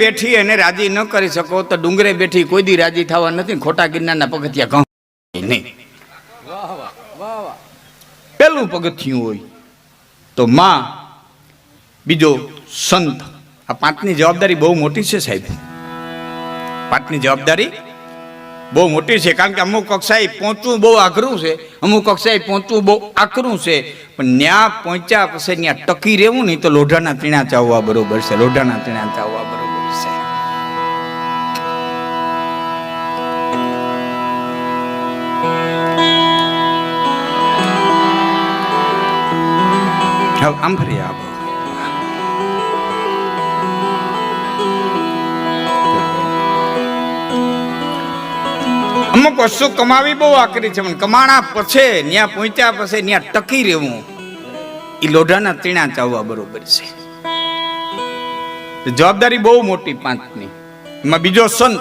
બેઠી એને રાજી ન કરી શકો તો ડુંગરે બેઠી કોઈ દી રાજી થવા નથી, ખોટા ગિરનારના પગથિયા ઘઉં. નહીં. પેલું પગથિયું હોય તો માં બીજો સંત. આ પાંચની જવાબદારી બહુ મોટી છે સાહેબ. પાંચની જવાબદારી બહુ મોટી છે, કારણ કે અમુક કક્ષાએ પહોંચવું બહુ આઘરું છે, અમુક કક્ષાએ પહોંચવું બહુ આકરું છે, પણ ન્યા પહોંચ્યા પછી ત્યાં ટકી રહેવું નહીં તો લોઢાના તીણા ચાવવા બરોબર છે, લોઢાના તીણા ચાવવા બરોબર. હવે આમ ફરી આવો અમુક વસ્તુ કમાવી બહુ આકરી છે, પણ કમાણા પછી ત્યાં પહોંચ્યા પછી ત્યાં ટકી રહેવું. એ લોઢાના તીણા ચાવવા બરોબર છે. જવાબદારી બહુ મોટી પાંચની. એમાં બીજો સંત.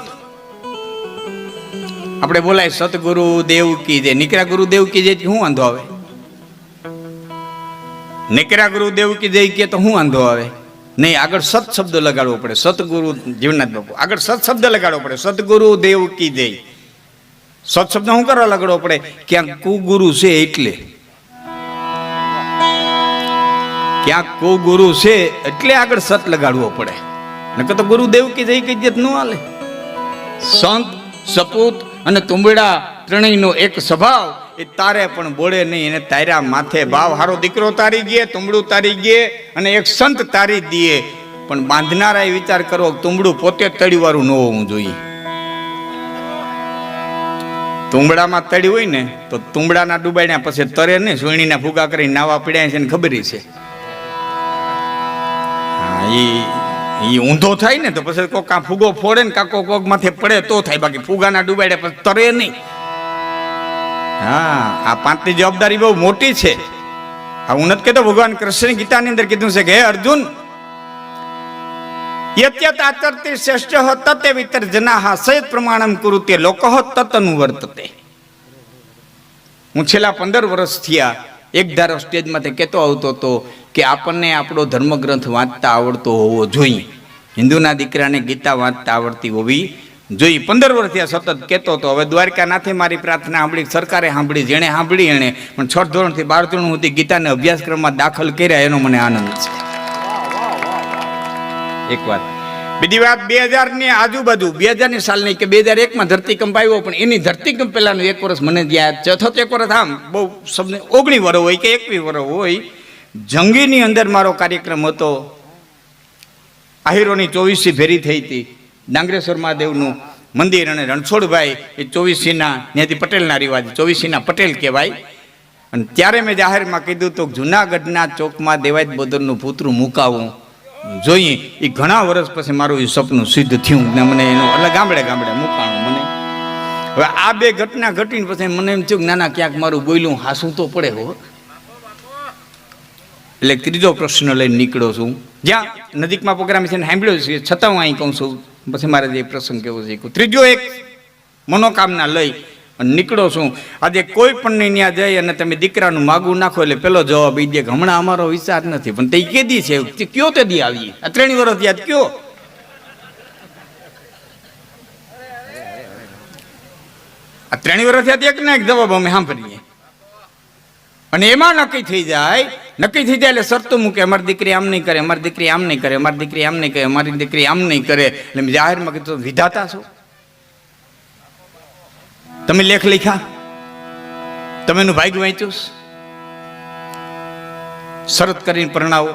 આપણે બોલાય સતગુરુ દેવ કી જે નીકળ્યા ગુરુ દેવ કી જે શું વાંધો આવે? નીકળ્યા ગુરુ દેવ કી જય કે તો શું વાંધો આવે? નહીં, આગળ સત શબ્દ લગાડવો પડે. સતગુરુ જીવનાથ બાપુ. આગળ સત શબ્દ લગાડવો પડે. સતગુરુ દેવ કી જય. સત શબ્દ શું કરવા લગાડવો પડે? ક્યાંક કુગુરુ છે એટલે. ક્યાંક કુગુરુ છે એટલે આગળ સત લગાડવો પડે. નકર તો ગુરુદેવ કે જઈ કઈ જત ન હાલે. સંત, સપૂત અને તુંબડા ત્રણેયનો એક સ્વભાવ એ તારે પણ બોલે નહીં, એને તાર્યા માથે ભાવ. હારો દીકરો તારી ગયે તુંબડું તારી ગયે અને એક સંત તારી દીએ. પણ બાંધનારા એ વિચાર કરવો કે તુંબડું પોતે તળીવાળું ન હોવું જોઈએ. તુંબડામાં તળી હોય ને, તો તુંબડાના ડૂબાડ્યા પછી તરે ને સોયણીના ફૂગા કરી નાવા પીડ્યા છે ને ખબર છે. ઈ ઊંધો થાય ને, તો પછી કોક કાં ફૂગો ફોડે ને કાકો કોક માથે પડે તો થાય. બાકી ફૂગાના ડૂબાડ્યા પછી તરે નહીં. હા, આ પાંચની જવાબદારી બહુ મોટી છે. આ હું નથી કહેતો ભગવાન કૃષ્ણ ગીતાની અંદર કીધું છે કે, હે અર્જુન, યત્યત આચરતી શ્રેષ્ઠ તતે વિતર જનાહ સયત પ્રમાણમ કુરુતે લોક તત અનુવર્તતે હું છેલ્લા પંદર વર્ષ થયા એક ધારો સ્ટેજમાંથી કહેતો આવતો હતો કે, આપણને આપણો ધર્મગ્રંથ વાંચતા આવડતો હોવો જોઈએ. હિન્દુના દીકરાને ગીતા વાંચતા આવડતી હોવી જોઈએ પંદર વર્ષ થયા સતત કહેતો હતો, હવે દ્વારકાનાથે મારી પ્રાર્થના સાંભળી, સરકારે સાંભળી, જેણે સાંભળી એણે પણ છ ધોરણથી બાર ધોરણ સુધી ગીતાને અભ્યાસક્રમમાં દાખલ કર્યા, એનો મને આનંદ છે. એક વાત. બીજી વાત, બે હજારની આજુબાજુ, બે હજારની સાલની કે બે હજાર એકમાં ધરતીકંપ આવ્યો, પણ એની ધરતીકંપ પહેલાનું એક વર્ષ મને યાદ છે. અથવા તો એક વર્ષ, આમ, બહુ સબને ઓગણી વર્ષ હોય કે એકવી વર્ષ હોય, જંગીની અંદર મારો કાર્યક્રમ હતો. આહિરોની ચોવીસી ફેરી થઈ હતી. ડાંગરેશ્વર મહાદેવનું મંદિર અને રણછોડભાઈ એ ચોવીસીના ત્યાંથી પટેલના રિવાજ, ચોવીસીના પટેલ કહેવાય. અને ત્યારે મેં જાહેરમાં કીધું તો જુનાગઢના ચોકમાં દેવાયત બોદરનું પુતરું મુકાવું જોઈએ. એ ઘણા વર્ષ પછી મારું એ સપનું સિદ્ધ થયું ને મને એનું એટલે ગામડે ગામડે મુકાણું મને. હવે આ બે ઘટના ઘટીને પછી મને એમ થયું નાના, ક્યાંક મારું બોયલું હાસું તો પડે હો. એટલે ત્રીજો પ્રશ્ન લઈને નીકળ્યો છું. જ્યાં નજીકમાં પ્રોગ્રામ છે ને સાંભળ્યો છે, છતાં હું અહીં કહું છું પછી મારે જે પ્રસંગ કેવો છે ત્રીજો એક મનોકામના લઈ અને નીકળો છું. આજે કોઈ પણ નહીં ત્યાં જઈ અને તમે દીકરાનું માગું નાખો એટલે પેલો જવાબ એ દે કે હમણાં અમારો વિચાર નથી. પણ તે કેદી છે કયો તે દી આવી આ ત્રણ વર્ષ યાદ કયો? આ ત્રણ વર્ષ યાદ એક ના એક જવાબ અમે સાંભળીએ. અને એમાં નક્કી થઈ જાય, નક્કી થઈ જાય એટલે શરતું મૂકે, અમારી દીકરી આમ નહીં કરે, અમારી દીકરી આમ નહીં કરે, અમારી દીકરી આમ નહીં કરે, અમારી દીકરી આમ નહીં કરે. એટલે જાહેરમાં કીધું વિધાતા છો? તમે લેખ લખ્યા? તમે એનું ભાગ્ય વાંચ્યું છે? શરત કરીને પરણાવો.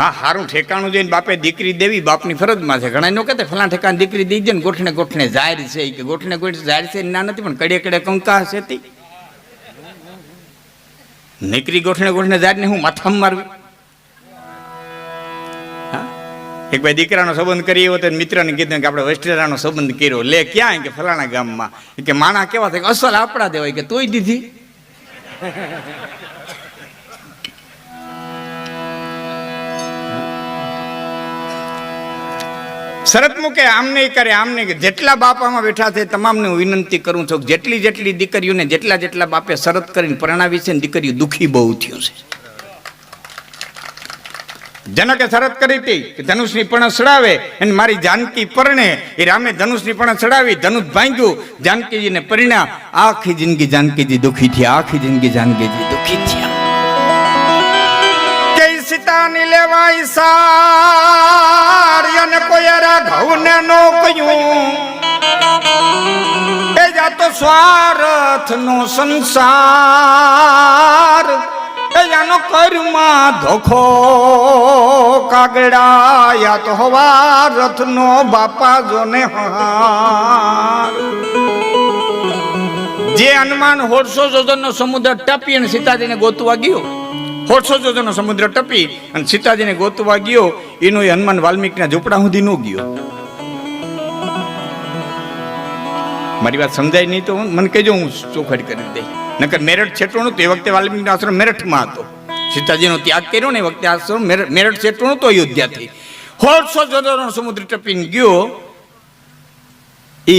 હા સારું ઠેકાણું જોઈને બાપે દીકરી દેવી, બાપની ફરજમાં છે ઘણા નો કહેતા, ફલાણા ઠેકાણ દીકરી દઈ ને, ગોઠણે ગોઠણે જાહેર છે. કે ગોઠણે ગોઠણે જાહેર છે ના નથી, પણ કડે કડે કંકા હશે તી નીકળી ગોઠણે ગોઠણે જાતને હું માથામાં મારવી? એક ભાઈ દીકરાનો સંબંધ કરીએ એવો તો મિત્રને કીધું કે આપણે વસ્ટેરાનો સંબંધ કર્યો. લે ક્યાં? કે ફલાણા ગામમાં. કે માણા કેવા થાય? અસલ આપણા દેવાય કે તોય દીધી? શરત મૂકે, આમ નહીં કરે, આમ નહીં જેટલા બાપામાં બેઠા છે તમામને હું વિનંતી કરું છું જેટલી જેટલી દીકરીઓને જેટલા જેટલા બાપે શરત કરીને પરણાવી છે ને દીકરીઓ દુઃખી બહુ થયું છે. જનકે શરત કરી હતી કે ધનુષની પણ ચડાવે અને મારી જાનકી પરણે એ રામે ધનુષની પણ ચડાવી, ધનુષ ભાંગ્યું જાનકીજીને પરિણા આખી જિંદગી જાનકીજી દુઃખી થયા, આખી જિંદગી જાનકીજી દુઃખી થયા. કે સીતાની લેવાય સાર અને કોઈ ઘઉંને નો કહ્યું. એ જાતો સ્વાર્થ નો સંસાર, એ જાનો કર્મા ધોખો કાગડા યા તો હવા રથ નો બાપા જોને જે હનુમાન હોળસો જોજનનો સમુદ્ર ટપી અને સીતાજીને ગોતવા ગયો હોળસો જોજનનો સમુદ્ર ટપી અને સીતાજીને ગોતવા ગયો. એનો એ હનુમાન વાલ્મીકના ઝૂંપડા સુધી નો ગયો. મારી વાત સમજાય નહીં તો મને કહેજો હું ચોખડ કરી દઈ નકર મેરઠ છેટો એ વખતે વાલ્મીકનો આશ્રમ મેરઠમાં હતો. સીતાજીનો ત્યાગ કર્યો ને એ વખતે આશ્રમ મેરઠ છેટો નહોતો અયોધ્યાથી. હોળસો જોજનનો સમુદ્ર ટપીને ગયો. એ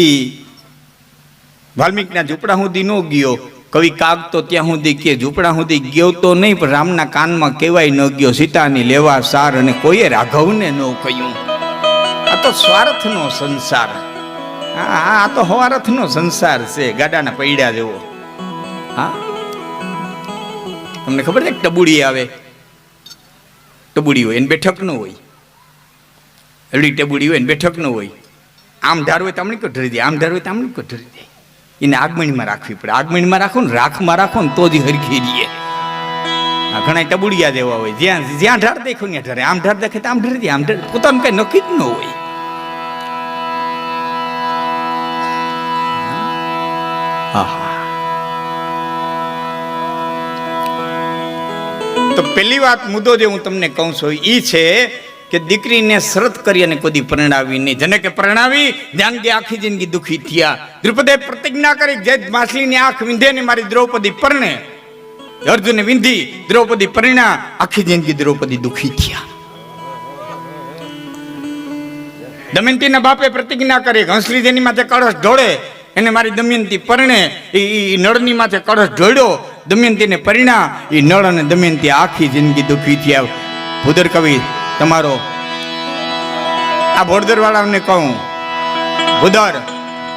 વાલ્મીકના ઝૂંપડા સુધી નો ગયો. કવિ કાગ તો ત્યાં સુધી કે ઝૂંપડા સુધી ગયો તો નહીં, પણ રામના કાનમાં કહેવાય ન ગયો, સીતાની લેવા સાર અને કોઈએ રાઘવને ન કહ્યું. આ તો સ્વાર્થનો સંસાર. હા આ તો હવારથનો સંસાર છે, ગાડાના પૈડા જેવો. હા. તમને ખબર છે ટબુડી આવે? ટબુડી હોય, એને બેઠક ન હોય. એવડી ટબુડી હોય ને બેઠક ન હોય. આમ ધારવે તમને આમણી કો દે, આમ ધારવે તમને આમણી કો ઢરી દે. એને આગમણીમાં રાખવી પડે. આગમણીમાં રાખો ને, રાખમાં રાખો ને તો જ હરખી રહીએ. આ ઘણા ટબુડિયા જેવા હોય. જ્યાં જ્યાં ઢાર દેખો ને ઢરે આમ ઢાર દેખે આમ ઢરી આમ ઢર પોતાનું કઈ નક્કી જ ન હોય. તો પહેલી વાત મુદ્દો જે હું તમને કહું છું એ છે કે દીકરીને શરત કરી અને કોદી પરણાવી નહીં. જેને કે પરણાવી જાનકી આખી જિંદગી દુખી થયા. દ્રુપદે પ્રતિજ્ઞા કરી જે માછલીની આંખ વિંધે ને મારી દ્રૌપદી પરણે. અર્જુને વિંધી, દ્રૌપદી પરિણા, આખી જિંદગી દ્રૌપદી દુખી થયા. દમયંતીના બાપે પ્રતિજ્ઞા કરી હંસલી જેની માથે કળશ ઢોળે, એને મારી દમયંતી પરણે. એ નળની માથે કળશ ઢોળ્યો. દમયંતીને પરિણા એ નળ અને દમયંતી આખી જિંદગી દુખી થયા. ભૂદર કવિ તમારો આ ભોરદર વાળાને કહું ભૂદર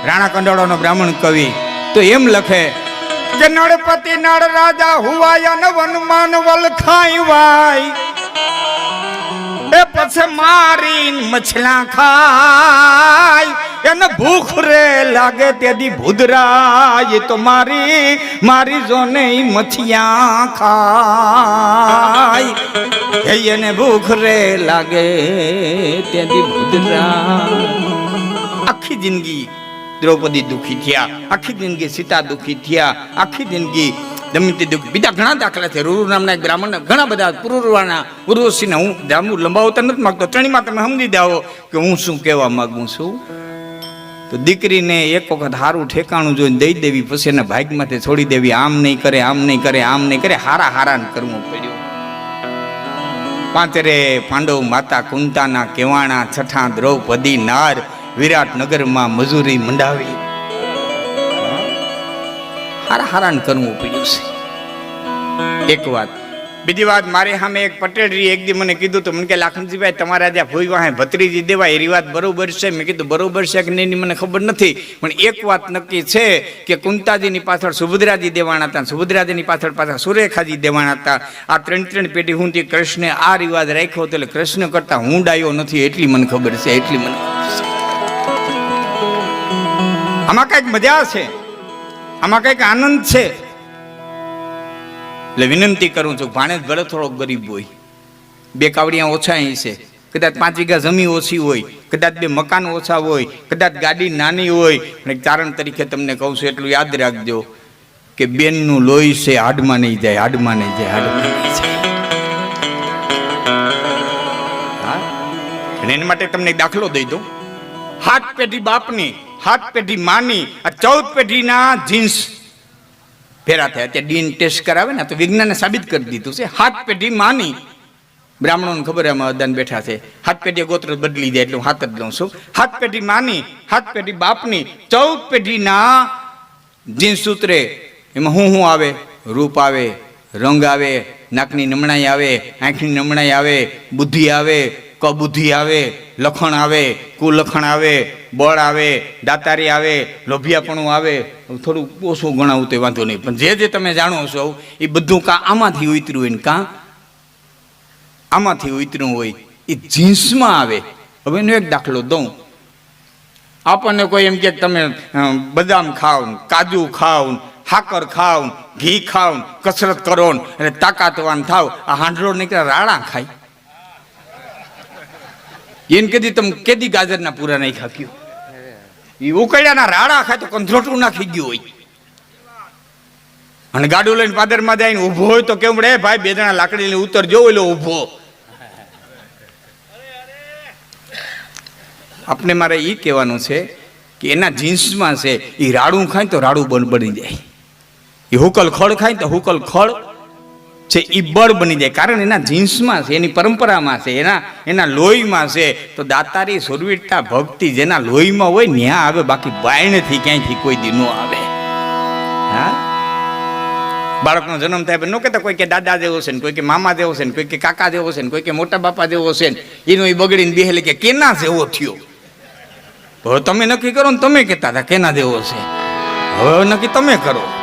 રાણા કંડોળાનો બ્રાહ્મણ કવિ, તો એમ લખે કે નળપતિ નળ રાજા હુવાય વનમાન વલખાઈ વાય. એ પછી મારી મછલા ખાય એને ભૂખ રે લાગે તેથી ભૂદરાય તો મારી મારી જોને ઈ મછિયા ખાય હે એને ભૂખ રે લાગે તેથી ભૂદરા આખી જિંદગી દ્રૌપદી દુખી થયા આખી જિંદગી સીતા દુખી થયા આખી જિંદગી દમયંતી દુખી બીજા ઘણા દાખલા છે. રૂરુ નામના એક બ્રાહ્મણ ઘણા બધા પુરુરવાના ઉર્વશીને હું જામુ લંબાવતા નથી માગતો. ચણીમાં તમે સમજી જાઓ કે હું શું કહેવા માગું છું. તો દીકરીને એક વખત સારું ઠેકાણું જોઈને દઈ દેવી, પછી એને ભાગમાંથી છોડી દેવી. આમ નહીં કરે, આમ નહીં કરે, આમ નહીં કરે. હારા હારાને કરવું પડ્યું. પાંચરે પાંડવ માતા કુંતાના કેવાણા, છઠ્ઠા દ્રૌપદી, નાર વિરાટનગરમાં મજૂરી મંડાવી. હારા હારાન કરવું પડ્યું છે. એક વાત. બીજી વાત, મારી સામે એક પટેલરી એક દી મને કીધું તો મને કે લાખનજીભાઈ તમારા જ્યાં ભોઈ વાહે ભત્રીજી દેવાય એ વાત બરોબર છે? મેં કીધું, બરોબર છે કે નહીં મને ખબર નથી. પણ એક વાત નક્કી છે કે કુંતાજીની પાછળ સુભદ્રાજી દેવાના હતા. સુભદ્રાજીની પાછળ પાછળ સુરેખાજી દેવાના હતા. આ ત્રણ ત્રણ પેઢી હું કૃષ્ણે આ રિવાજ રાખ્યો હતો એટલે કૃષ્ણ કરતા હું ડાયો નથી, એટલી મને ખબર છે, એટલી મને આમાં કંઈક મજા છે? આમાં કંઈક આનંદ છે. એટલે વિનંતી કરું છું ભાણેજ ભલે થોડો ગરીબ હોય. બે કાવડિયા ઓછા અહીં છે. કદાચ પાંચ વીઘા જમીન ઓછી હોય, કદાચ બે મકાન ઓછા હોય, કદાચ ગાડી નાની હોય. અને એક તારણ તરીકે તમને કહું છું, એટલું યાદ રાખજો કે બેનનું લોહી છે, હાડમાં નહીં જાય, હાડમાં નહીં જાય, હાડમાં નહીં જાય. એના માટે તમને દાખલો દઈ દઉં. હાથ પેઢી બાપની. હાથ પેઢી માની આ ચૌદ પેઢીના જીન્સ ફેરા થયા. અત્યારે ડીન ટેસ્ટ કરાવે ને તો વિજ્ઞાને સાબિત કરી દીધું છે. હાથ પેઢી માની. બ્રાહ્મણોને ખબર એમાં અદાન બેઠા છે. હાથ પેઢી ગોત્ર બદલી જાય એટલે હું હાથ જ લઉં છું. હાથ પેઢી માની, હાથ પેઢી બાપની, ચૌદ પેઢીના જીન્સ સૂત્રે. એમાં હું શું આવે? રૂપ આવે, રંગ આવે, નાકની નમણાઈ આવે, આંખની નમણાઈ આવે, બુદ્ધિ આવે કબુદ્ધિ આવે લખણ આવે કુલખણ આવે બળ આવે દાતારી આવે લોભિયાપણું આવે થોડું ઓછું ગણાવું તે વાંધો નહીં. પણ જે જે તમે જાણો છો એ બધું કાં આમાંથી ઉતર્યું હોય ને કાં? આમાંથી ઉતર્યું હોય એ જીન્સમાં આવે. હવે એનો એક દાખલો દઉં. આપણને કોઈ એમ કે તમે બદામ ને, કાજુ ને, હાકર ને, ઘી ને, કસરત કરો ને તાકાતવાન થાવ. આ હાંડલો નીકળે રાડા ખાય. એને કદી તમે કેદી ગાજરના પૂરા નહીં ખાક્યું એ ઉકળ્યાના રાડા ખાય તો કંધરોટું નાખી ગયું હોય. અને ગાડું લઈને પાદરમાં જાય ઊભો હોય તો કેમ રે, ભાઈ, બે જણા લાકડી લઈને ઉતરજો એટલે ઊભો. આપણે મારે એ કહેવાનું છે કે એના જીન્સમાં છે એ રાડું ખાય તો રાડું બન બની જાય. એ હુકલ ખડ ખાય તો હુકલ ખડ છે એ બળ બની જાય. કારણ એના જીન્સમાં છે, એની પરંપરામાં છે, એના એના લોહીમાં છે, તો દાતારી સુરવીરતા ભક્તિ જેના લોહીમાં હોય, ન્યા આવે, બાકી બાયણથી ક્યાંયથી કોઈ દી ન આવે. હા? બાળકનો જન્મ થાય ન કહેતા કોઈ કે દાદા જેવો છે ને કોઈ કે મામા જેવો છે ને કોઈ કે કાકા જેવો છે ને કોઈ કે મોટા બાપા જેવો છે ને, એનો એ બગડીને બેહેલી કે કેના જેવો થયો? હવે તમે નક્કી કરો ને તમે કહેતા હતા કેના જેવો છે. હવે નક્કી તમે કરો.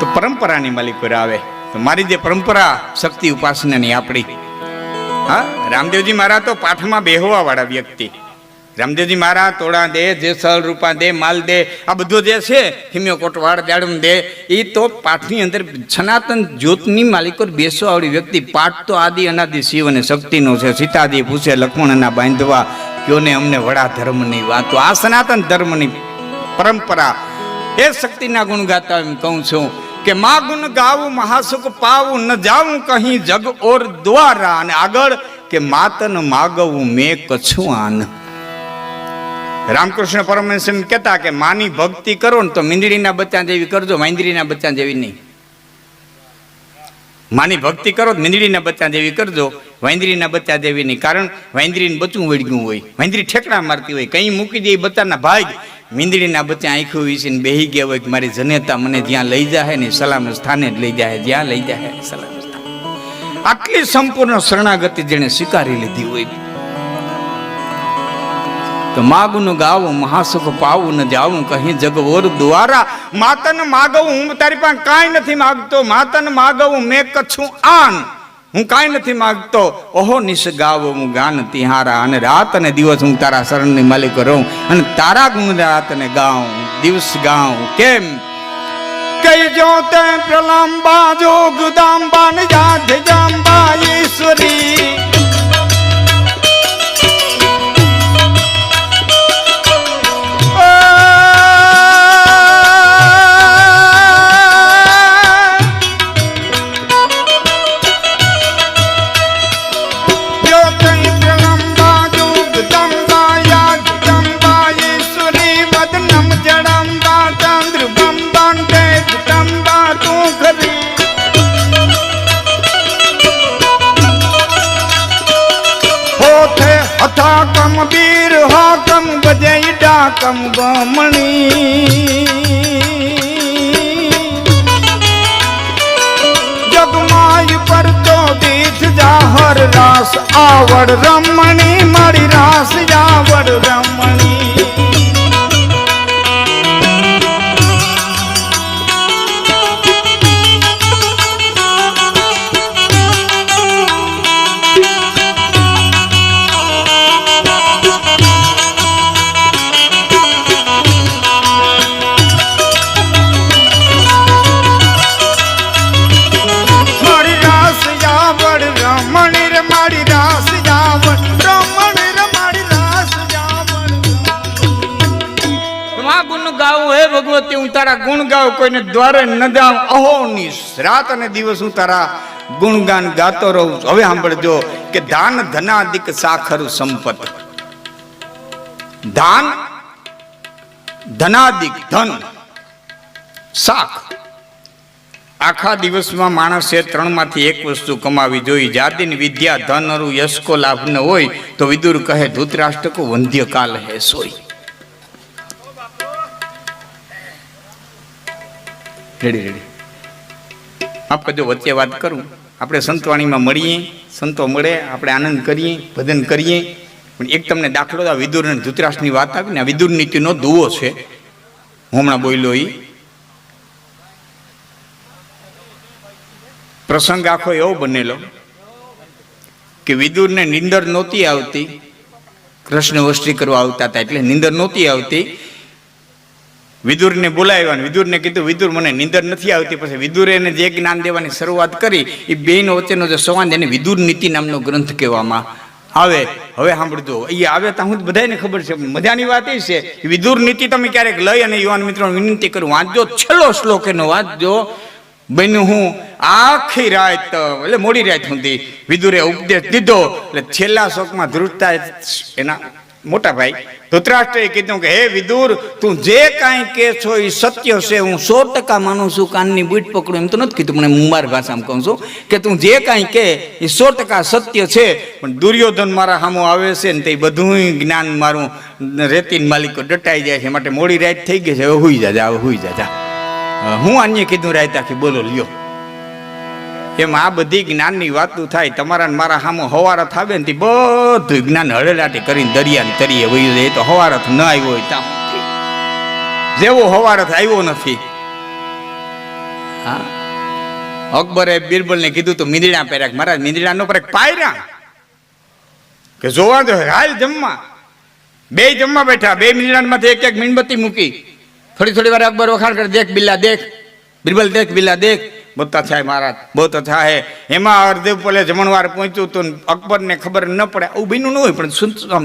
તો પરંપરાની માલિક પર આવે તો મારી જે પરંપરા, શક્તિ ઉપાસનાની આપણી. હા, રામદેવજી મારા તો પાઠમાં બેહવા વાળા વ્યક્તિ. રામદેવજી મારા તોડા દે, જે સરળ રૂપા દે, માલ દે, આ બધું જે છે હિમ્યો કોટવાડ દાડમ દે એ તો પાઠની અંદર સનાતન જ્યોતની માલિકો બેસવા વાળી વ્યક્તિ. પાઠ તો આદિ, અનાદિ, શિવ અને શક્તિનો છે. સીતાજી પૂછે લક્ષ્મણના બાંધવા, કયોને અમને વડા ધર્મની વાત. તો આ સનાતન ધર્મની પરંપરા. એ શક્તિના ગુણ ગાતા એમ કહું છું. કે મા ગુણ ગાવું, મહાસુખ પાવું, ન જાવું કહી જગ ઓર દ્વારા. અને આગળ કે માતન માગવું, મેં કછું આન. રામકૃષ્ણ પરમહંસ કહેતા કે માની ભક્તિ કરો ને તો મીંદડીના બચ્ચા જેવી કરજો માંદરીના બચ્ચા જેવી નહીં. માની ભક્તિ કરો મીંદડીના બચ્ચા જેવી કરજો, વાંદરીના બચ્ચા જેવી નહીં. કારણ વાંદરીને બચ્ચું વળગ્યું હોય. વાંદરી ઠેકડા મારતી હોય. કંઈ મૂકી દે બચ્ચાના ભાગ. મીંદડીના બચ્ચા આંખું વીસીને બેહી ગયા હોય કે મારી જનેતા મને જ્યાં લઈ જાય ને સલામ સ્થાને જ લઈ જાય જ્યાં લઈ જાય સલામ સ્થાન. આટલી સંપૂર્ણ શરણાગતિ જેણે સ્વીકારી લીધી હોય. તો માગનું ગાવું, મહાસુખ પાવું ન જાવું, કહી જગવોર દ્વારા. માતન માગવું, હું તારી પાસે કાંઈ નથી માગતો. માતન માગવું, મેં કછું આન. હું કાંઈ નથી માગતો. ઓહો, નિશ ગાવો, હું ગાન તિહારા, અને રાત અને દિવસ હું તારા શરણની માલિક રહું, અને તારા ગુણ રાત અને ગાઉં, દિવસ ગાઉં. કેમ? કઈ જો તે પ્રલંબા જોગ દાંબા ને જાંબા ઈશ્વરી. ડાકમ બમણી જગમાય પર તો દીઠ જાહર રાસ આવડ રમણી મારી રાસ જાવડ રમણી તારા ગુણ ગાવ કોઈને દ્વારે ન જાઉં. અહો નિશ. રાત અને દિવસ હું તારા ગુણગાન ગાતો રહું છું. હવે સાંભળજો કે ધાન ધનાદિક સાખર સંપત. ધાન ધનાદિક ધન શાખ આખા દિવસમાં માણસે ત્રણમાંથી એક વસ્તુ કમાવી જોઈએ જાતિની વિદ્યા ધન અરુ યશકો લાભ ન હોય તો વિદુર કહે ધૂતરાષ્ટ્ર કો વંધ્ય હે સોઈ રેડી રેડી. આપણે જો વચ્ચે વાત કરું, આપણે સંતવાણીમાં મળીએ, સંતો મળે, આપણે આનંદ કરીએ, ભજન કરીએ. પણ એક તમને દાખલો આ વિદુર અને ધૃતરાષ્ટ્રની વાત આવી ને, આ વિદુર નીતિનો દુવો છે. હું હમણાં બોલ્યો એ પ્રસંગ આખો એવો બનેલો કે વિદુરને નિંદર નહોતી આવતી, કૃષ્ણ વસ્તી કરવા આવતા હતા, એટલે નિંદર નહોતી આવતી વિદુરને બોલાવ્યા અને વિદુરને કીધું, વિદુર, મને નિંદર નથી આવતી. પછી વિદુરે એને જે જ્ઞાન દેવાની શરૂઆત કરી એ બેનો વચ્ચેનો જે સંવાદ એને વિદુર નીતિ નામનો ગ્રંથ કહેવામાં આવે. હવે સાંભળજો એ આવે તો હું બધાને ખબર છે, મજાની વાત એ છે, વિદુર નીતિ તમે ક્યારેક લઈ અને યુવાન મિત્રો વિનંતી કરું, વાંચજો, છેલ્લો શ્લોક એનો વાંચજો. બન્યું હું આખી રાત, એટલે મોડી રાત સુધી વિદુરે ઉપદેશ દીધો, એટલે છેલ્લા શ્લોકમાં ધ્રુજતા એના મોટા ભાઈ ધૃતરાષ્ટ્રે કીધું કે, હે વિદુર, તું જે કાંઈ કે છો એ સત્ય છે, હું સો ટકા માનું છું, કાનની બૂટ પકડું. એમ તો નથી કીધું મને હું મારી ભાષામાં કહું છું કે, તું જે કાંઈ કે એ સો ટકા સત્ય છે. પણ દુર્યોધન મારા સામો આવે છે ને તે બધું જ્ઞાન મારું રેતીન માલિકો ડટાઈ જાય છે માટે મોડી રાત થઈ ગઈ છે, હવે હુઈ જાજા હવે હુઈ જાજા હું અન્ય કીધું રાત આખી બોલો, લ્યો. એમ આ બધી જ્ઞાનની વાતો થાય, તમારા મારા સામો હવારથ આવે ને તે બધું જ્ઞાન હળેલાટી કરીને દરિયાની તરીએ વહી જાય તો હવારથ ન આવ્યો હોય ત્યાં જેવો હવારથ આવ્યો નથી. હા. અકબરે બિરબલને કીધું તો, મીંદડા પહેર્યા. મારા મીંદડા નો પર પાયરા. કે જોવા દો, હાલ જમવા. બે જમવા બેઠા, બે મીંદડામાંથી એક એક મીણબત્તી મૂકી. થોડી થોડી વાર અકબર વખાણ કરે, દેખ બિલ્લા, દેખ. બિરબલ, દેખ બિલ્લા, દેખ. બોતા થાય મહારાજ. બોત થાય. એમાં અર્ધે પોલે જમણવાર પહોંચ્યું તો અકબરને ખબર ન પડે. આવું બન્યું ન હોય, પણ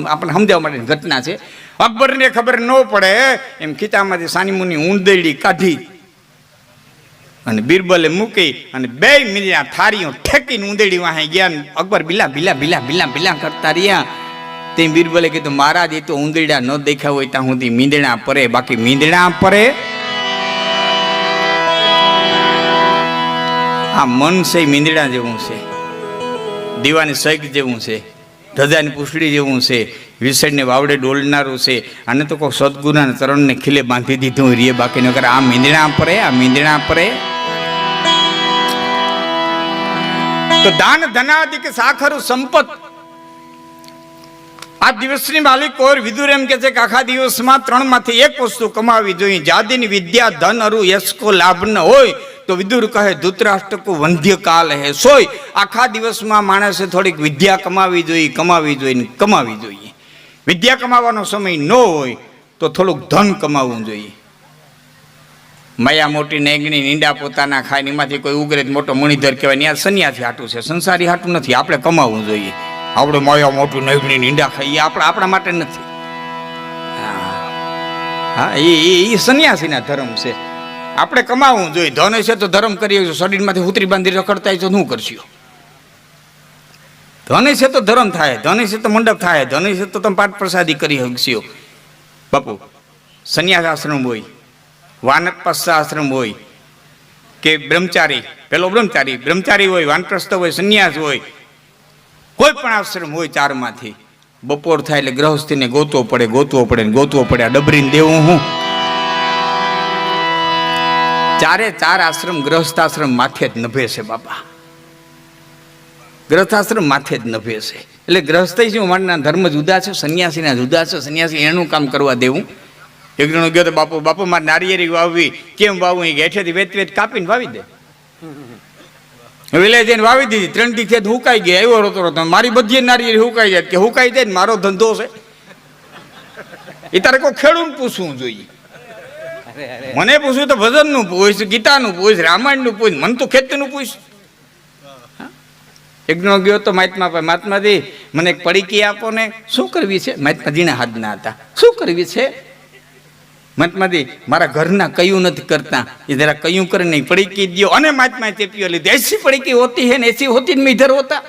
આપણે સમજાવવા માટેની ઘટના છે. અકબરને ખબર ન પડે, એમ ખીતામાંથી સાનીમુની ઊંધેડી કાઢી અને બિરબલે મૂકી અને બે મિલિયા થારીઓ ઠેકીને ઊંધેડી વાહે ગયા અકબર બિલા બિલા બિલા બિલા બિલા કરતા રહ્યા. તે બિરબલે કીધું, મહારાજ, એ તો ઊંધેડા ન દેખ્યા હોય ત્યાં સુધી મીંદડા પરે, બાકી મીંદડા પરે. આ મન છે મીંદડા જેવું છે. દીવાની સૈક જેવું છે, ધજાની પૂછડી જેવું છે વિષયને વાવડે ડોલનારું છે. આને તો કોઈ સદગુરુના ચરણને ખીલે બાંધી દીધું રે બાકી નગર આ મીંદડા પરે આ મીંદડા પરે તો દાન ધનાદિક સાખરું સંપત. આ દિવસની માલિક કોર વિદુર એમ કે છે કે આખા દિવસમાં ત્રણમાંથી એક વસ્તુ કમાવી જોઈએ. જાદીની વિદ્યા, ધન, અરુ, યશકો, લાભ ન હોય. તો વિદુર કહે ધૃતરાષ્ટ્ર કો વંધ્ય કાલ હે, સોય, આખા દિવસમાં માણસે થોડીક વિદ્યા કમાવી જોઈએ કમાવી જોઈએ કમાવી જોઈએ. વિદ્યા કમાવાનો સમય ન હોય તો થોડુંક ધન કમાવવું જોઈએ. માયા મોટી નેગણી નીંડા પોતાના ને એમાંથી કોઈ ઉગરે મોટો મણિધર કહેવાય ત્યાં સન્યાસી હાટું છે. સંસારી હાટું નથી, આપણે કમાવવું જોઈએ. આપણે માયા મોટું નેગણી નીંડા ખાઈએ આપણે આપણા માટે નથી. હા. એ એ- એ સન્યાસીના ધર્મ છે. આપણે કમાવવું જોઈએ. ધન છે તો ધર્મ કરીએ. શરીરમાંથી ઉતરી બાંધી રખડતા હોય તો શું કરશો? ધન છે તો ધર્મ થાય. ધન છે તો મંડપ થાય. ધન છે તો તમે પાઠ પ્રસાદી કરી શકશો. બાપુ સંન્યાસ આશ્રમ હોય વાનપ્રસ્થ આશ્રમ હોય, કે બ્રહ્મચારી, પેલો બ્રહ્મચારી. બ્રહ્મચારી હોય, વાનપ્રસ્થ હોય, સંન્યાસ હોય, કોઈ પણ આશ્રમ હોય ચારમાંથી. બપોર થાય એટલે ગ્રહસ્થીને ગોતવો પડે ગોતવો પડે ગોતવો પડે. આ ડબરીને દેવું હું? ચારે ચાર આશ્રમ ગ્રહસ્થાશ્રમ માથે જ નભે છે, બાપા. ગ્રહસ્થાશ્રમ માથે જ નભે છે. એટલે ગ્રહસ્થ શું મારના ધર્મ જુદા છે, સંન્યાસીના જુદા છે, સંન્યાસી એનું કામ કરવા દેવું. એક જણો ગયો તો બાપુ બાપુ, મારે નારિયેરી વાવવી. કેમ વાવું? એ હેઠેથી વેચ વેચ કાપીને વાવી દે. વિલે જઈને વાવી દીધી. ત્રણ દી ખેત હુકાઈ ગયા. એવો રોતો રોતો મારી બધી નારિયેરી હુકાઈ જાય. કે હુકાઈ જાય ને મારો ધંધો છે. એ તારે કોઈ ખેડૂત પૂછવું જોઈએ. મને પૂછ્યું તો ભજનનું પૂછ, ગીતાનું પૂછ, રામાયણનું પૂછ, મન તો ખેતીનું પૂછ. એકનો ગયો તો મહાત્મા પાસે, મહાત્માજી, મને એક પડીકી આપો ને. શું કરવી છે? મહાત્માજીના હાથના હતા. શું કરવી છે? મહાત્માજી, મારા ઘરના કયું નથી કરતા. એ જરા કયું કરે નહીં. પડીકી દો અને મહાત્મા ચેપીઓ લીધી. એસી પડીકી હોતી હે ને, એસી હોતી મેં ઇધર હોતા.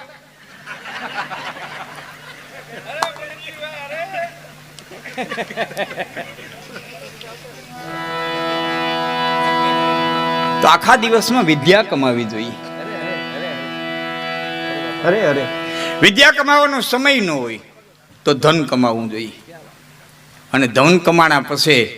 તો આખા દિવસમાં વિદ્યા કમાવી જોઈએ. અરે અરે. વિદ્યા કમાવાનો સમય ન હોય તો ધન કમાવવું જોઈએ. અને ધન કમાણા પછી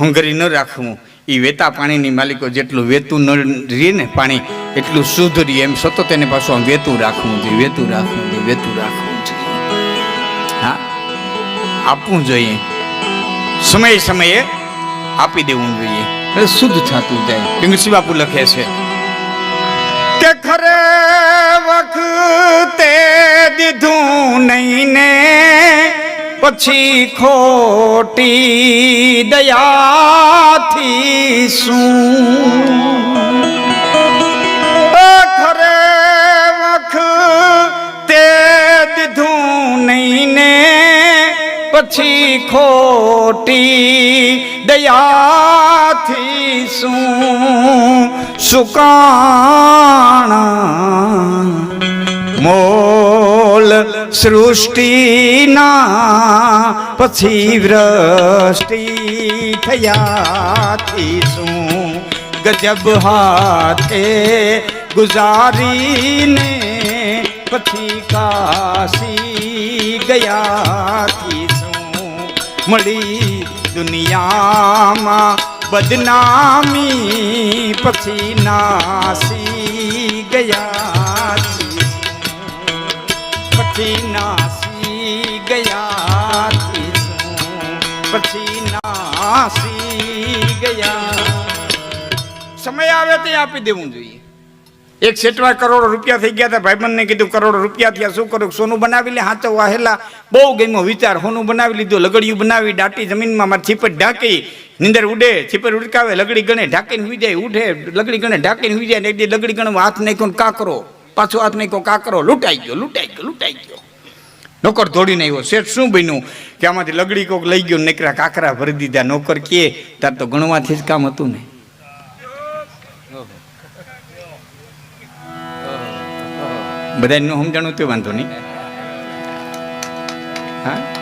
હંગરી ન રાખવું. એ વેતા પાણીની માલિકો જેટલું વેતું ન રહે ને પાણી એટલું શુદ્ધ રહે એમ સતત એને પાછું આમ વેતું રાખવું જોઈએ વેતું રાખવું જોઈએ વેતું રાખવું જોઈએ. હા. આપવું જોઈએ. સમયે સમયે આપી દેવું જોઈએ. એટલે શુદ્ધ થતું જાય. પિંગસી બાપુ લખે છે. કે ખરે વખતે દીધું નહીં ને પછી ખોટી દયાથી શું? એ ખરે પછી ખોટી દયાથી શું સુકાણા મોલ સૃષ્ટિના પછી વૃષ્ટિ થયાથી શું ગજબ હાથે ગુજારીને પછી કાશી ગયાથી શું મળી દુનિયામાં બદનામી પછી નાસી ગયા પછી નાસી ગયા પછી નાસી ગયા સમય આવે તે આપી દેવું જોઈએ. એક સેટવા કરોડો રૂપિયા થઈ ગયા હતા. ભાઈબંધને કીધું, કરોડો રૂપિયા થયા, શું કરું? સોનું બનાવી લે. હાચો હેલા, બહુ ગમ્યો વિચાર. સોનું બનાવી લીધું, લગડિયું બનાવી, દાટી જમીનમાં મારી છીપટ ઢાંકી, નીંદર ઉડે, છીપટ ઉડકાવે, લગડી ગણે, ઢાંકીને હુઈ જાય, ઉઠે, લગડી ગણે, ઢાંકીને હુઈ જાય ને એક લગડી ગણે, હાથ નાખ્યો કાકરો. પાછો હાથ નાખ્યો, કાકરો, લૂંટાઈ ગયો લૂંટાઈ ગયો લૂંટાઈ ગયો. નોકર દોડીને આવ્યો. શેઠ શું બન્યું? કે આમાંથી લગડી કોક લઈ ગયો નીકળ્યા કાકરા ભરી દીધા. નોકર કે, તાર તો ગણવાથી જ કામ હતું ને. બધાનું સમજાણું તે વાંધો નહીં. હા?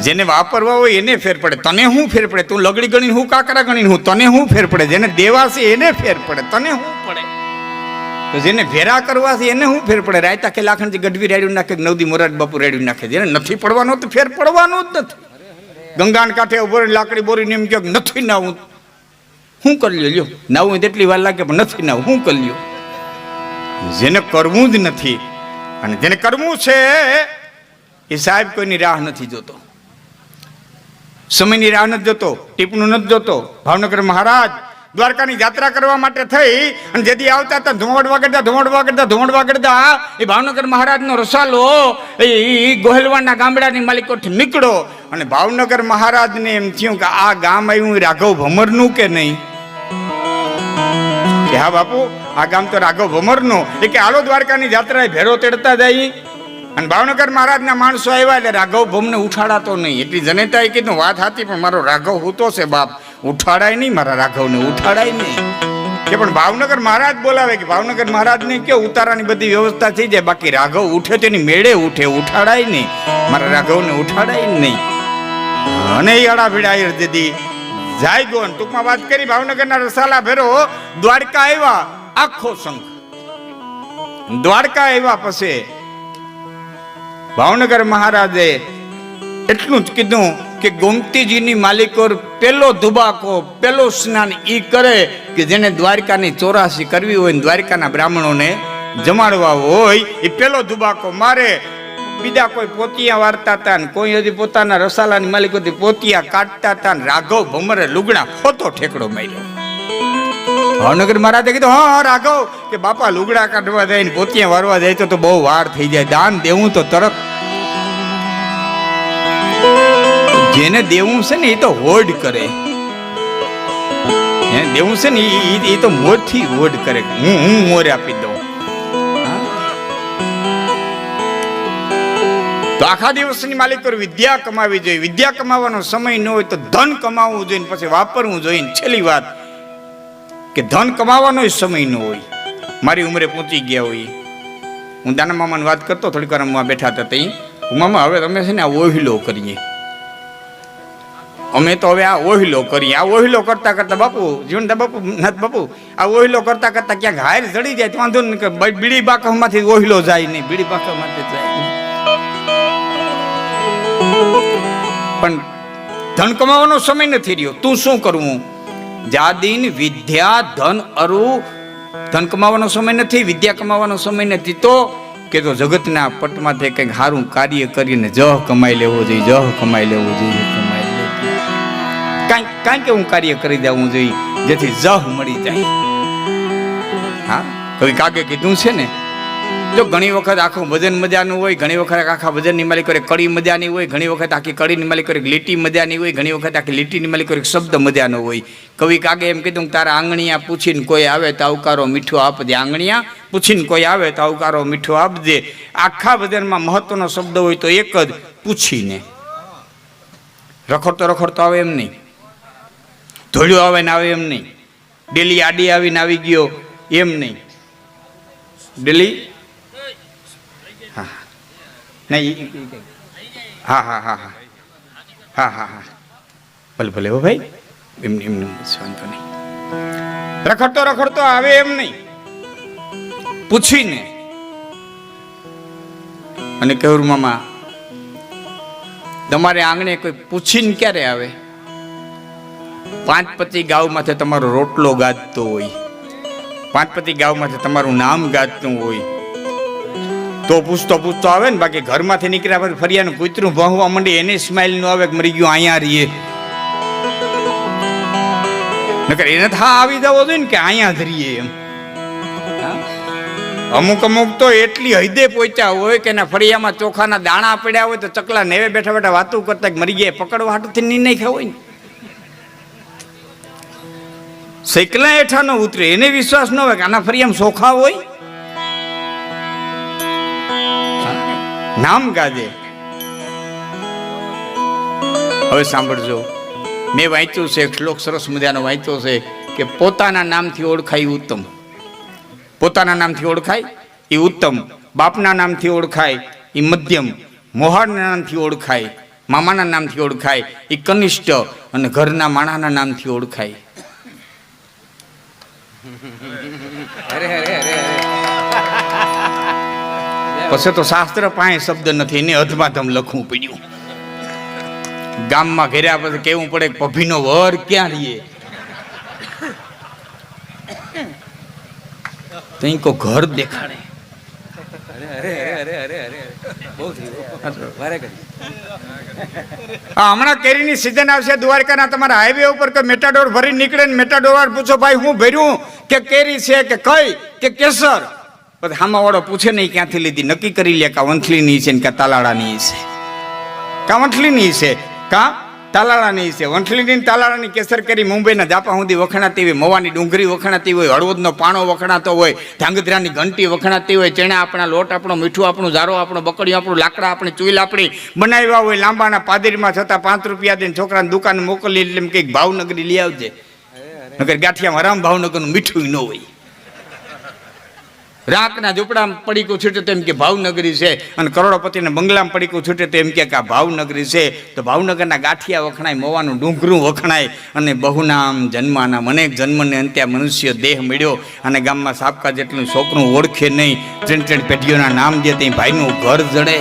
જેને વાપરવા હોય એને ફેર પડે. તને શું ફેર પડે? તું લગડી ગણીને હું કાકરા ગણીને હું? તને શું ફેર પડે? જેને દેવા છે એને ફેર પડે. તને શું પડે? તો જેને ભેરા કરવા છે એને શું ફેર પડે? રાયતા કે લાખણથી ગઢવી રેડ્યું નાખે, કે નવદી મોરાજ બાપુ રેડ્યું નાખે. જેને નથી પડવાનો તો ફેર પડવાનો જ નથી. ગંગાન કાંઠે ઊભો લાકડી બોરીને એમ કે નથી નાવું શું કરી લ્યો? નાવું એટલી વાર લાગે પણ નથી નાવું શું કરી લ્યો? જેને કરવું જ નથી અને જેને કરવું છે એ સાહેબ કોઈની રાહ નથી જોતો. સમયની રાહ નથી જોતો ટીપનું નથી જોતો. ભાવનગર મહારાજ દ્વારકાની યાત્રા કરવા માટે થઈ અને જેથી આવતા હતા ધુમાડ વાગડતા ધુમાડ વાગડતા ધુમાડ વાગડતા, એ ભાવનગર મહારાજનો રસાલો, એ ગોહેલવાડના ગામડાની માલિકોથી નીકળો અને ભાવનગર મહારાજને એમ થયું કે આ ગામ આવ્યું રાઘવ ભમરનું કે નહીં? કે હા બાપુ, આ ગામ તો રાઘવ ભમરનું. એ કે આલો દ્વારકાની યાત્રાએ ભેરો તેડતા જાય. અને ભાવનગર મહારાજના માણસો આવ્યા એટલે રાઘવ ભમને ઉઠાડાતો નહીં. એટલી જનેતાએ કીધું, વાત હતી પણ મારો રાઘવ હૂતો છે બાપ. ઉઠાડાય નહીં મારા રાઘવને, ઉઠાડાય નહીં. કે પણ ભાવનગર મહારાજ બોલાવે કે ભાવનગર મહારાજને કે ઉતારાની બધી વ્યવસ્થા થઈ જાય. બાકી રાઘવ ઉઠે તેની મેળે ઉઠે, ઉઠાડાય નહીં. મારા રાઘવને ઉઠાડાય નહીં. અને આડા દીદી જાય ગોન ટૂંકમાં વાત કરી, ભાવનગરના રસાલા ભેરો, દ્વારકા આવ્યા, આખો સંઘ. દ્વારકા આવ્યા પછી ભાવનગર મહારાજે એટલું જ કીધું કે ગોમતીજીની માલિકોર પેલો ધુબાકો, પેલો સ્નાન ઈ કરે કે જેને દ્વારકાની ચોરાસી કરવી હોય દ્વારકાના બ્રાહ્મણોને જમાડવા હોય એ પેલો ધુબાકો મારે બીજા કોઈ પોતિયા વારતા હતા ને કોઈ હજી પોતાના રસાલાની માલિકોથી પોતિયા કાઢતા હતા ને રાઘવ, ભમરે લુગડા ખોતો ઠેકડો માર્યો. ભાવનગર મહારાજે કીધું, હા રાઘવ, કે બાપા લુગડા કાઢવા જાય ને પોતિયા વારવા જાય તો બહુ વાર થઈ જાય. દાન દેવું તો તરત. જેને દેવું છે ને એ તો હોડ કરે. દેવું છે ને એ તો મોરથી હોડ કરે. હું હું મોર આપી દઉં. તો આખા દિવસની માલિક પર વિદ્યા કમાવી જોઈએ. વિદ્યા કમાવાનો સમય ન હોય તો ધન કમાવવું જોઈએ પછી વાપરવું જોઈએ છેલ્લી વાત કે ધન કમાવાનો સમય ન હોય. મારી ઉંમરે પહોંચી ગયા હોય. હું દાના મામાની વાત કરતો, થોડીક વાર અમે બેઠા હતા ત્યાં હું, મામા, હવે તમે છે ને આ ઓહિલો કરીએ. અમે તો હવે આ ઓહિલો કરીએ. આ ઓહિલો કરતા કરતા બાપુ, જીવનદા બાપુ, નાથ બાપુ, આ ઓહિલો કરતા કરતા ક્યાંક હાયર જડી જાય તો વાંધો નહીં બીડી બાકમાંથી ઓહિલો જાય નહીં. બીડી બાકમાંથી જાય. પણ ધન કમાવાનો સમય નથી રહ્યો. તું શું કરવું જાદીન, વિદ્યા, ધન, અરુ. ધન કમાવાનો સમય નથી, વિદ્યા કમાવાનો સમય નથી. તો કે તો જગતના પટમાં તે કંઈક સારું કાર્ય કરીને જહ કમાઈ લેવો જોઈએ, જહ કમાઈ લેવો જોઈએ. કાંઈક કાંઈક એવું કાર્ય કરી દેવું જોઈએ, જેથી જહ મળી જાય. હા? કવિ કાકે કીધું છે ને જો ઘણી વખત આખું વજન મજાનું હોય, ઘણી વખત આખા વજનની માલિક કરે કડી મજાની હોય, ઘણી વખત આખી કડીની માલિક કરે લીટી મજાની હોય, ઘણી વખત આખી લીટીની માલિક કરે શબ્દ મજાનો હોય. કવિ કાગે એમ કીધું કે, તારા આંગણિયા પૂછીને કોઈ આવે તો આવકારો મીઠો આપજે. આંગણિયા પૂછીને કોઈ આવે તો આવકારો મીઠો આપજે. આખા વજનમાં મહત્વનો શબ્દ હોય તો એક જ, પૂછીને. રખડતો રખડતો આવે એમ નહીં. ધોળ્યો આવે ને આવે એમ નહીં. ડેલી આડી આવીને આવી ગયો એમ નહીં. ડેલી નહીં હા હા હા હા. હા હા હા. ભલે ભલે, હો ભાઈ. એમને એમને વાંધો નહીં. રખડતો રખડતો આવે એમ નહીં. પૂછીને. અને કેવું મામા, તમારે આંગણે કોઈ પૂછીને ક્યારે આવે? પાંચ પતિ ગાવ માથે તમારો રોટલો ગાજતો હોય. પાંચ પચી ગાવમાંથી તમારું નામ ગાજતું હોય. તો પૂછતો પૂછતો આવે ને, બાકી ઘરમાંથી નીકળ્યા પછી ફરિયાનું કૂતરું ભહવા માંડી, એને સ્માઇલ ન આવે મરી ગયું, અહીંયા રહીએ. નકર એને થા આવી જવો જોઈએ ને કે અહીંયા જ એમ. અમુક અમુક તો એટલી હૈદે પહોંચ્યા હોય કે એના ફળિયામાં ચોખાના દાણા પડ્યા હોય તો ચકલા નેવે બેઠા બેઠા વાતું કરતા મરી ગયા પકડવા હાટુથી નહીં ખાવ હોય ને. સૈકલા હેઠા ન ઉતરે, એને વિશ્વાસ ન હોય કે આના ફરિયામાં ચોખા હોય? નામ ગાજે. હવે સાંભળજો. મેં વાંચ્યું છે, શ્લોક સરસ મજાનો વાંચ્યો છે કે પોતાના નામથી ઓળખાય ઉત્તમ. પોતાના નામથી ઓળખાય એ ઉત્તમ. બાપના નામથી ઓળખાય એ મધ્યમ. મોહારના નામથી ઓળખાય, મામાના નામથી ઓળખાય એ કનિષ્ઠ અને ઘરના માણાના નામથી ઓળખાય. અરે અરે અરે પછી તો શાસ્ત્ર પાસે શબ્દ નથી એને અધમાધમ લખવું પડ્યું. ગામમાં ઘેર્યા પછી કેવું પડે કે પભીનો વર ક્યાં રહીએ? તઈ કો ઘર દેખાડે. હમણાં કેરીની સિઝન આવશે દ્વારકાના તમારા હાઈવે ઉપર કે મેટાડોર ભરી નીકળે ને મેટાડોર પૂછો ભાઈ હું ભર્યું? કે કેરી છે કે કઈ? કે કેસર? પછી હામા વાળો પૂછે નહીં ક્યાંથી લીધી? નક્કી કરી લે કા વંથલીની છે ને કા તાલાળાની છે? કા વંથલીની છે? કા તાલાળાની છે? વંથલીની તાલાળાની કેસર કરી મુંબઈના જાપા સુધી વખણાતી હોય, મવાની ડુંગરી વખણાતી હોય, હળવદનો પાણો વખણાતો હોય, ધાંગધ્રાની ઘંટી વખણાતી હોય, ચણા આપણા, લોટ આપણો, મીઠું આપણું ઝારો આપણો બકડીયું આપણું, લાકડા આપણી ચૂલ આપણી, બનાવ્યા હોય લાંબાના પાદરીમાં છતાં પાંચ રૂપિયા દઈને છોકરાને દુકાન મોકલી એટલે કંઈક ભાવનગરી લઈ આવજે. નગર ગાંઠિયામાં રામ ભાવનગરનું મીઠું ન હોય. રાકના ઝૂંપડામાં પડીકું છૂટે તો એમ કે ભાવનગરી છે. અને કરોડોપતિને બંગલામાં પડીકું છૂટે તો એમ કે આ ભાવનગરી છે. તો ભાવનગરના ગાંઠિયા વખણાય, મોવાનું ડુંગરું વખણાય. અને બહુનામ જન્માના અનેક જન્મને અંતે મનુષ્ય દેહ મળ્યો. અને ગામમાં સાપકા જેટલું છોકરું ઓળખે નહીં, ત્રણ ત્રણ પેઢીઓના નામ જે તે ભાઈનું ઘર જડે.